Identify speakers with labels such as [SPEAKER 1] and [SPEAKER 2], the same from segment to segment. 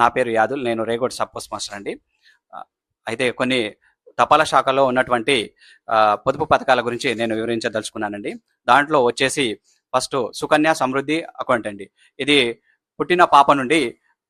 [SPEAKER 1] నా పేరు యాదుల్ నేను రేగోడ్ సబ్ పోస్ట్ మాస్టర్ అండి. అయితే కొన్ని తపాలా శాఖలో ఉన్నటువంటి పొదుపు పథకాల గురించి నేను వివరించదలుచుకున్నానండి. దాంట్లో వచ్చేసి ఫస్ట్ సుకన్య సమృద్ధి అకౌంట్ అండి. ఇది పుట్టిన పాప నుండి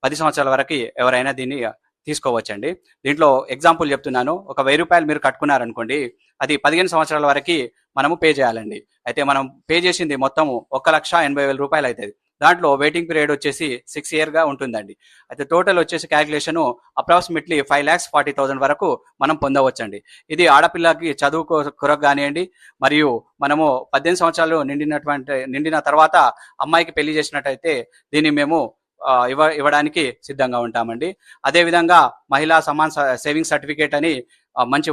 [SPEAKER 1] పది సంవత్సరాల వరకు ఎవరైనా దీన్ని తీసుకోవచ్చండి. దీంట్లో ఎగ్జాంపుల్ చెప్తున్నాను. ఒక వెయ్యి రూపాయలు మీరు కట్టుకున్నారనుకోండి అది పదిహేను సంవత్సరాల వరకు మనము పే చేయాలండి. అయితే మనం పే చేసింది మొత్తం ఒక లక్ష ఎనభై వేల రూపాయలు అవుతుంది. దాంట్లో వెయిటింగ్ పీరియడ్ వచ్చేసి సిక్స్ ఇయర్గా ఉంటుందండి. అయితే టోటల్ వచ్చేసి calculation approximately five lakhs forty thousand వరకు మనం పొందవచ్చండి. ఇది ఆడపిల్లకి చదువు కొరకు కానివ్వండి మరియు మనము పద్దెనిమిది సంవత్సరాలు నిండినటువంటి నిండిన తర్వాత అమ్మాయికి పెళ్ళి చేసినట్టయితే దీన్ని మేము ఇవ్వ ఇవ్వడానికి సిద్ధంగా ఉంటామండి. అదేవిధంగా మహిళా సమాన్ సేవింగ్ సర్టిఫికేట్ అని మంచి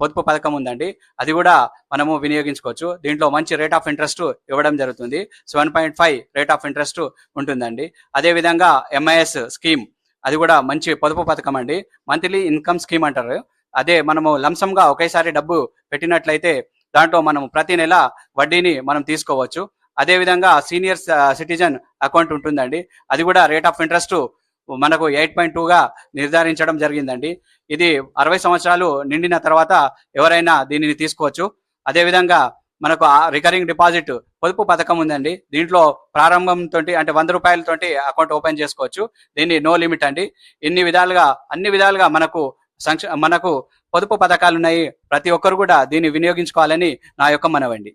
[SPEAKER 1] పొదుపు పథకం ఉందండి. అది కూడా మనము వినియోగించుకోవచ్చు. దీంట్లో మంచి రేట్ ఆఫ్ ఇంట్రెస్ట్ ఇవ్వడం జరుగుతుంది. Seven point five rate of interest ఉంటుందండి. అదేవిధంగా ఎంఐఎస్ స్కీమ్ అది కూడా మంచి పొదుపు పథకం అండి. మంత్లీ ఇన్కమ్ స్కీమ్ అంటారు. అదే మనము లంసంగా ఒకేసారి డబ్బు పెట్టినట్లయితే దాంట్లో మనం ప్రతి నెల వడ్డీని మనం తీసుకోవచ్చు. అదేవిధంగా సీనియర్ సిటిజన్ అకౌంట్ ఉంటుందండి. అది కూడా రేట్ ఆఫ్ ఇంట్రెస్ట్ మనకు ఎయిట్ పాయింట్ టూగా నిర్ధారించడం జరిగిందండి. ఇది అరవై సంవత్సరాలు నిండిన తర్వాత ఎవరైనా దీనిని తీసుకోవచ్చు. అదేవిధంగా మనకు రికరింగ్ డిపాజిట్ పొదుపు పథకం ఉందండి. దీంట్లో ప్రారంభంతో అంటే వంద రూపాయలతోటి అకౌంట్ ఓపెన్ చేసుకోవచ్చు. దీన్ని నో లిమిట్ అండి. ఇన్ని విధాలుగా అన్ని విధాలుగా మనకు సంక్ష మనకు పొదుపు పథకాలు ఉన్నాయి. ప్రతి ఒక్కరు కూడా దీన్ని వినియోగించుకోవాలని నా యొక్క మనవండి